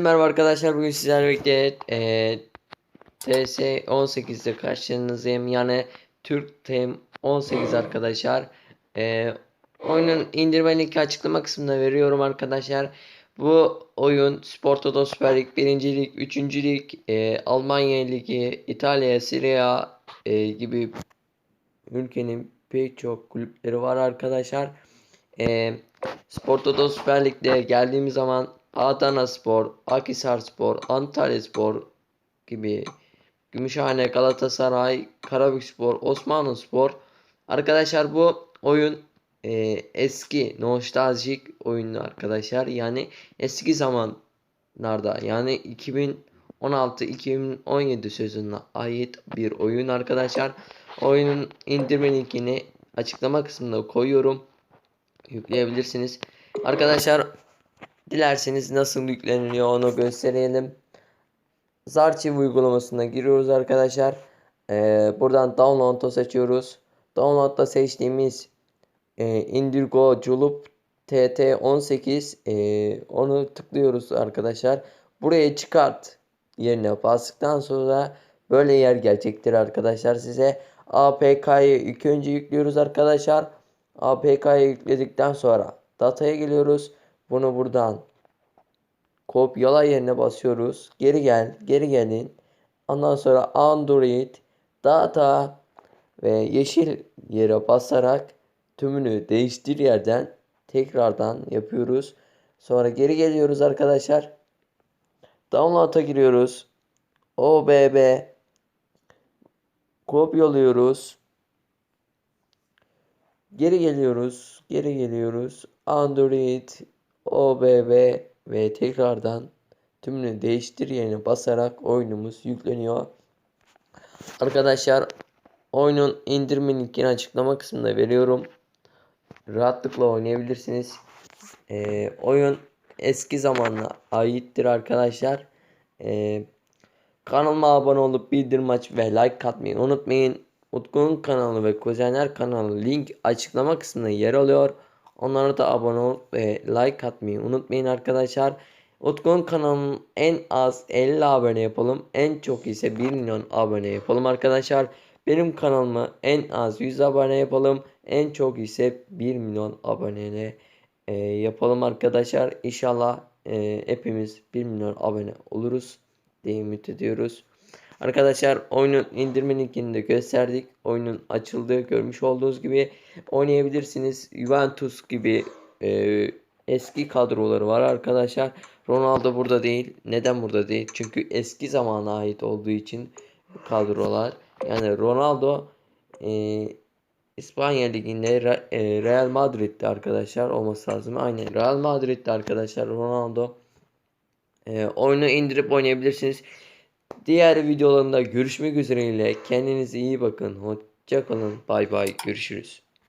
Merhaba arkadaşlar bugün sizlerle birlikte eee TS 18'de karşınızdayım yani Türk Tem 18 arkadaşlar Eee, oyunun indirme linki açıklama kısmında veriyorum arkadaşlar bu oyun Spor Toto Süper Lig 1. Lig 3. Lig eee, Almanya Ligi İtalya Serie eee, gibi ülkenin pek çok kulüpleri var arkadaşlar Eee Spor Toto Süper Lig'de geldiğimiz zaman Adana Spor, Akhisar Spor, Antalya Spor gibi Gümüşhane, Galatasaray, Karabük Spor, Osmanlı Spor. Arkadaşlar bu oyun e, eski nostaljik oyunlu arkadaşlar. Yani eski zamanlarda yani 2016-2017 sezonuna ait bir oyun arkadaşlar. Oyunun indirme linkini açıklama kısmına koyuyorum. Yükleyebilirsiniz. Arkadaşlar Dilerseniz nasıl yükleniliyor onu gösterelim. Zarchiv uygulamasına giriyoruz arkadaşlar. Ee, buradan download'u seçiyoruz. Download'da seçtiğimiz e, Indigo Julep TT18 e, onu tıklıyoruz arkadaşlar. Buraya çıkart yerine bastıktan sonra böyle yer gelecektir arkadaşlar size. APK'yı ilk önce yüklüyoruz arkadaşlar. APK'yı yükledikten sonra dataya geliyoruz. Bunu buradan kopyala yerine basıyoruz. Geri gel, geri gelin. Ondan sonra Android, data ve yeşil yere basarak tümünü değiştir yerden tekrardan yapıyoruz. Sonra geri geliyoruz arkadaşlar. Download'a giriyoruz. OBB kopyalıyoruz. Geri geliyoruz. Geri geliyoruz. Android OBB ve tekrardan tümünü değiştir yerine basarak oyunumuz yükleniyor. Arkadaşlar oyunun indirme linkini açıklama kısmında veriyorum. Rahatlıkla oynayabilirsiniz. Ee, oyun eski zamanla aittir arkadaşlar. Ee, kanalıma abone olup bildirim aç ve like atmayı unutmayın. Utku'nun kanalı ve Kuzener kanalı link açıklama kısmında yer alıyor. Onlara da abone olup ve like atmayı unutmayın arkadaşlar. Utku'nun kanalının en az 50 abone yapalım. En çok ise 1 milyon abone yapalım arkadaşlar. Benim kanalımı en az 100 abone yapalım. En çok ise 1 milyon abone e, yapalım arkadaşlar. İnşallah e, hepimiz 1 milyon abone oluruz diye ümit ediyoruz. Arkadaşlar oyunun indirme linkini de gösterdik. Oyunun açıldığı görmüş olduğunuz gibi oynayabilirsiniz. Juventus gibi e, eski kadroları var arkadaşlar. Ronaldo burada değil. Neden burada değil? Çünkü eski zamana ait olduğu için kadrolar. Yani Ronaldo e, İspanya Ligi'nde e, Real Madrid'de arkadaşlar olması lazım. Aynen Real Madrid'de arkadaşlar Ronaldo. E, oyunu indirip oynayabilirsiniz. Diğer videolarında görüşmek üzere. Kendinize iyi bakın. Hoşçakalın. Bay bay. Görüşürüz.